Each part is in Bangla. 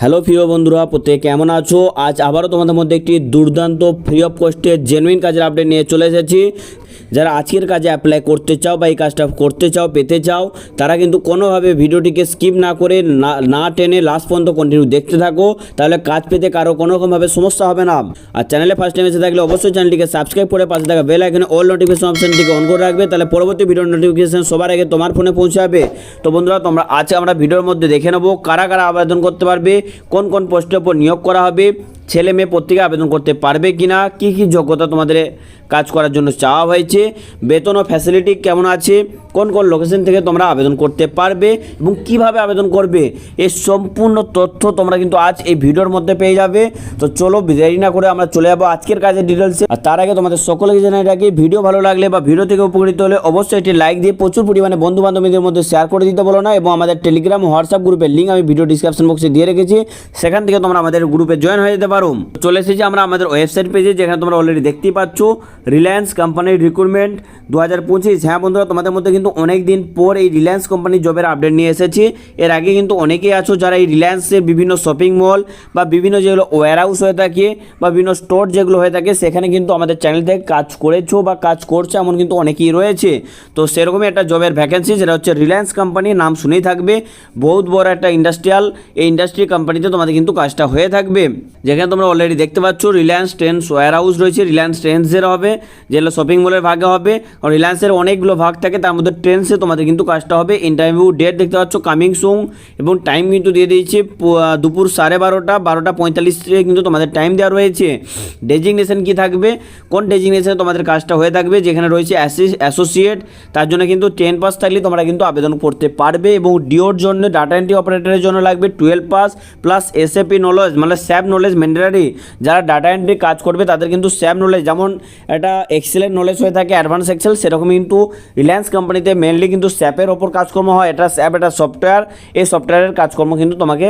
হ্যালো প্রিয় বন্ধুরা, প্রত্যেকে কেমন আছো? আজ আবারও তোমাদের মধ্যে একটি দুর্দান্ত ফ্রি অফ কস্টে জেনুইন কাজের আপডেট নিয়ে চলে এসেছি। যারা আজকের কাজে অ্যাপ্লাই করতে চাও বা এই কাজটা করতে চাও, পেতে চাও, তারা কিন্তু কোনোভাবে ভিডিওটিকে স্কিপ না করে না না টেনে লাস্ট পর্যন্ত কন্টিনিউ দেখতে থাকো। তাহলে কাজ পেতে কারও কোনোরকমভাবে সমস্যা হবে না। আর চ্যানেলে ফার্স্ট টাইম এসে থাকলে অবশ্যই চ্যানেলটিকে সাবস্ক্রাইব করে পাশে থাকা বেল আইকনে অল নোটিফিকেশন অপশনটিকে অন করে রাখবে। তাহলে পরবর্তী ভিডিও নোটিফিকেশন সবার আগে তোমার ফোনে পৌঁছাবে। তো বন্ধুরা, তোমরা আজকে আমরা ভিডিওর মধ্যে দেখে নেব কারা কারা আবেদন করতে পারবে। কোন কোন পোস্টের উপর নিয়োগ করা হবে ছেলে মেয়ে প্রত্যেকে আবেদন করতে পারবে কি না কী কী যোগ্যতা তোমাদের কাজ করার জন্য চাওয়া হয়েছে, বেতন ও ফ্যাসিলিটি কেমন আছে, কোন কোন লোকেশন থেকে তোমরা আবেদন করতে পারবে এবং কীভাবে আবেদন করবে এই সম্পূর্ণ তথ্য তোমরা কিন্তু আজ এই ভিডিওর মধ্যে পেয়ে যাবে। তো চলো দেরি না করে আমরা চলে যাব আজকের কাজের ডিটেলসে আর তার আগে তোমাদের সকলকে জানাই রাখি, ভিডিও ভালো লাগলে বা ভিডিও থেকে উপকৃত হলে অবশ্যই একটি লাইক দিয়ে প্রচুর পরিমাণে বন্ধু বান্ধবীদের মধ্যে শেয়ার করে দিতে বলো না এবং আমাদের টেলিগ্রাম হোয়াটসঅ্যাপ গ্রুপের লিঙ্ক আমি ভিডিও ডিসক্রিপশন বক্সে দিয়ে রেখেছি। সেখান থেকে তোমরা আমাদের গ্রুপে জয়েন হয়ে যেতে পারো। চলে এসেছি আমরা আমাদের ওয়েবসাইট পেজে যেখানে তোমরা অলরেডি দেখতেই পাচ্ছ রিলায়েন্স কোম্পানির রিক্রুটমেন্ট দু হাজার পঁচিশ। হ্যাঁ বন্ধুরা, তোমাদের মধ্যে কিন্তু অনেক দিন পর এই রিলায়েন্স কোম্পানির জবের আপডেট নিয়ে এসেছি। এর আগে কিন্তু অনেকেই আছো যারা এই রিলায়েন্সের বিভিন্ন শপিং মল বা বিভিন্ন যেগুলো ওয়্যার হাউস হয়ে থাকে বা বিভিন্ন স্টোর যেগুলো হয়ে থাকে, সেখানে কিন্তু আমাদের চ্যানেল থেকে কাজ করেছ বা কাজ করছে এমন কিন্তু অনেকেই রয়েছে। তো সেরকমই একটা জবের ভ্যাকেন্সি যেটা হচ্ছে রিলায়েন্স কোম্পানি নাম শুনেই থাকবে। বহুত বড় একটা ইন্ডাস্ট্রিয়াল এই ইন্ডাস্ট্রি কোম্পানিতে তোমাদের কিন্তু কাজটা হয়ে থাকবে। যেখানে তোমরা অলরেডি দেখতে পাচ্ছ রিলায়েন্স ট্রেন্ডস ওয়্যার হাউস রয়েছে রিলায়েন্স ট্রেন্ডসের হবে যেগুলো শপিং মলের ভাগে হবে। কারণ রিলায়েন্সের অনেকগুলো ভাগ থাকে, তার মধ্যে ট্রেন্ডসে তোমাদের কিন্তু কাজটা হবে। ইন্টারভিউ ডেট দেখতে পাচ্ছ কামিং সুং এবং টাইম কিন্তু দিয়ে দিয়েছে দুপুর সাড়ে বারোটা বারোটা পঁয়তাল্লিশ থেকে কিন্তু তোমাদের টাইম দেওয়া রয়েছে। ডেজিগনেশন কি থাকবে? কোন ডেজিগনেশনে তোমাদের কাজটা হয়ে থাকবে? যেখানে রয়েছে অ্যাসোসিয়েট তার জন্য কিন্তু টেন পাস থাকলে তোমরা কিন্তু আবেদন করতে পারবে, এবং ডিওর জন্য ডাটা এন্ট্রি অপারেটরের জন্য লাগবে twelve pass plus SAP knowledge মানে স্যাপ নলেজ ম্যান্ডেটারি যারা ডাটা এন্ট্রি কাজ করবে, তাদের কিন্তু স্যাপ নলেজ যেমন একটা এক্সেলের নলেজ হয়ে থাকে অ্যাডভান্স এক্সেল সেরকম কিন্তু রিলায়েন্স কোম্পানিতে মেনলি কিন্তু স্যাপের ওপর কাজকর্ম হয়। এটা স্যাপ এটা সফটওয়্যার এই সফটওয়্যারের কাজকর্ম কিন্তু তোমাকে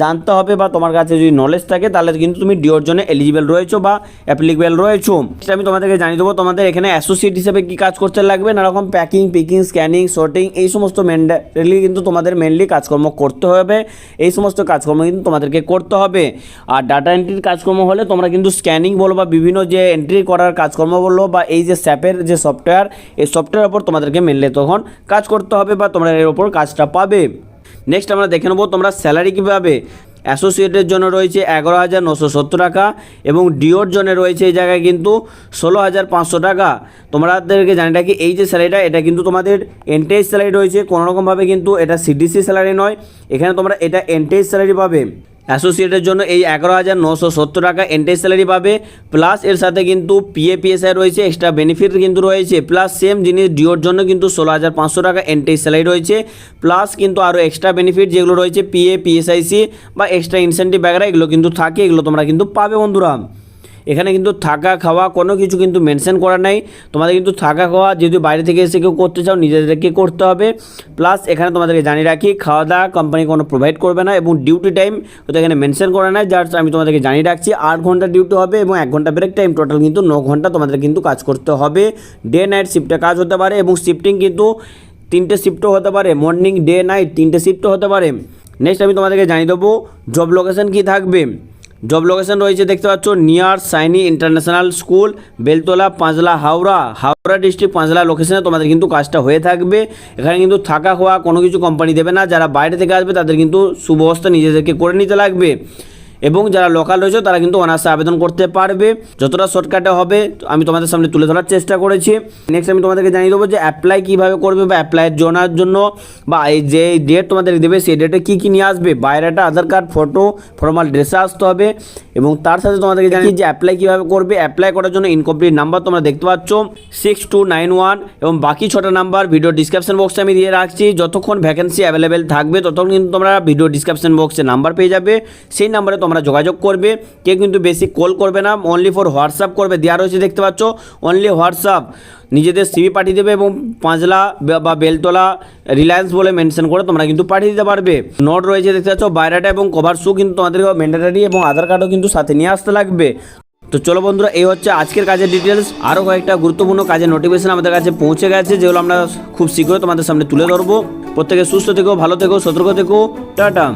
জানতে হবে বা তোমার কাছে যদি নলেজ থাকে, তাহলে কিন্তু তুমি ডিওর জন্য এলিজিবল রয়েছো বা অ্যাপ্লিকেবল রয়েছো। সেটা আমি তোমাদেরকে জানিয়ে দেবো, তোমাদের এখানে অ্যাসোসিয়েট হিসেবে কী কাজ করতে লাগবে? নানা রকম প্যাকিং পিকিং স্ক্যানিং সর্টিং এই সমস্ত মেনলি কিন্তু তোমাদের মেনলি কাজকর্ম করতে হবে। এই সমস্ত কাজকর্ম কিন্তু তোমাদেরকে করতে হবে। আর ডাটা এন্ট্রির কাজকর্ম হলে তোমরা কিন্তু স্ক্যানিং বলো বা বিভিন্ন যে এন্ট্রি করার কাজকর্ম বলো বা এই যে স্যাপের যে সফটওয়্যার এই সফটওয়্যার ওপর তোমাদেরকে মেনলি তখন কাজ করতে হবে বা তোমরা এর ওপর কাজটা পাবে। নেক্সট আমরা দেখে নেব তোমরা স্যালারি কীভাবে অ্যাসোসিয়েটের জন্য রয়েছে এগারো হাজার নশো সত্তর টাকা এবং ডিওর জন্য রয়েছে এই জায়গায় কিন্তু ষোলো হাজার পাঁচশো টাকা। তোমাদেরকে জানি রাখি এই যে স্যালারিটা এটা কিন্তু তোমাদের এনটেজ স্যালারি রয়েছে। কোনোরকমভাবে কিন্তু এটা সিডিসি স্যালারি নয়। এখানে তোমরা এটা এনটেজ স্যালারি পাবে। অ্যাসোসিয়েটের জন্য এই এগারো হাজার নশো সত্তর টাকা এন্ট্রি স্যালারি পাবে। প্লাস এর সাথে কিন্তু পিএপিএসআই রয়েছে এক্সট্রা বেনিফিট কিন্তু রয়েছে। প্লাস সেম জিনিস ডিওর জন্য কিন্তু ষোলো হাজার পাঁচশো টাকা এন্ট্রি স্যালারি রয়েছে। প্লাস কিন্তু আরও এক্সট্রা বেনিফিট যেগুলো রয়েছে পিএ পিএসআইসি বা এক্সট্রা ইনসেন্টিভ বাগেরা এগুলো কিন্তু থাকে, এগুলো তোমরা কিন্তু পাবে বন্ধুরা। এখানে কিন্তু থাকা খাওয়া কোনো কিছু কিন্তু মেনশন করা নাই। তোমাদের কিন্তু থাকা খাওয়া যেহেতু বাইরে থেকে এসে কেউ করতে চাও, নিজেদেরকে করতে হবে। প্লাস এখানে তোমাদেরকে জানিয়ে রাখি খাওয়া দাওয়া কোম্পানি কোনো প্রোভাইড করবে না এবং ডিউটি টাইম তো এখানে মেনশন করা নাই। যার আমি তোমাদেরকে জানিয়ে রাখছি, আট ঘণ্টা ডিউটি হবে এবং এক ঘণ্টা ব্রেক টাইম টোটাল কিন্তু ন ঘণ্টা তোমাদের কিন্তু কাজ করতে হবে। ডে নাইট শিফটে কাজ হতে পারে এবং শিফটিং কিন্তু তিনটে শিফটও হতে পারে। মর্নিং ডে নাইট তিনটে শিফটও হতে পারে। নেক্সট আমি তোমাদেরকে জানিয়ে দেবো জব লোকেশন কী থাকবে। জব লোকেশন রয়েছে, দেখতে পাচ্ছ near Saini international school Beltala, Panchla, Howrah. Howrah district Panchla লোকেশনে তোমাদের কিন্তু কাজটা হয়ে থাকবে। এখানে কিন্তু থাকা খাওয়া কোনো কিছু কোম্পানি দেবে না। যারা বাইরে থেকে আসবে, তাদের কিন্তু সুব্যবস্থা নিজেদেরকে করে নিতে লাগবে। এবং যারা লোকাল রয়েছে, তারা কিন্তু অনার্সে আবেদন করতে পারবে। যতটা শর্টকাটে হবে, আমি তোমাদের সামনে তুলে ধরার চেষ্টা করেছি। নেক্সট আমি তোমাদেরকে জানিয়ে দেবো যে অ্যাপ্লাই কীভাবে করবে বা অ্যাপ্লাই জানার জন্য বা এই যে ডেট তোমাদের দেবে, সেই ডেটে কী কী নিয়ে আসবে, বাইরেটা আধার কার্ড ফটো ফর্মাল ড্রেসে আসতে হবে। এবং তার সাথে তোমাদেরকে জানি যে অ্যাপ্লাই কীভাবে করবে অ্যাপ্লাই করার জন্য ইনকমপ্লিট নাম্বার তোমরা দেখতে পাচ্ছ সিক্স টু নাইন ওয়ান এবং বাকি ছটা নাম্বার ভিডিও ডিসক্রিপশন বক্সে আমি দিয়ে রাখছি। যতক্ষণ ভ্যাকেন্সি অ্যাভেলেবেল থাকবে, ততক্ষণ কিন্তু তোমরা ভিডিও ডিসক্রিপশন বক্সে নাম্বার পেয়ে যাবে। সেই নাম্বারে তোমরা যোগাযোগ করবে। কেউ কিন্তু বেশি কল করবে না। অনলি ফর হোয়াটসঅ্যাপ করবে। দেওয়া রয়েছে, দেখতে পাচ্ছ? অনলি হোয়াটসঅ্যাপ নিজেদের সিভি পাঠিয়ে দেবে এবং পাঁচলা বা- বেলতলা রিলায়েন্স বলে মেনশন করে তোমরা কিন্তু পাঠিয়ে দিতে পারবে। নোট রয়েছে, দেখতে পাচ্ছ? বাইরেটা এবং কভার শু কিন্তু তোমাদেরকে ম্যান্ডেটারি এবং আধার কার্ডও কিন্তু সাথে নিয়ে আসতে লাগবে। তো চলো বন্ধুরা, এই হচ্ছে আজকের কাজের ডিটেলস আরও কয়েকটা গুরুত্বপূর্ণ কাজের নোটিফিকেশন আমাদের কাছে পৌঁছে গেছে, যেগুলো আমরা খুব শীঘ্রই তোমাদের সামনে তুলে ধরবো। প্রত্যেকে সুস্থ থেকো, ভালো থেকো, সতর্ক থেকো। টাটা।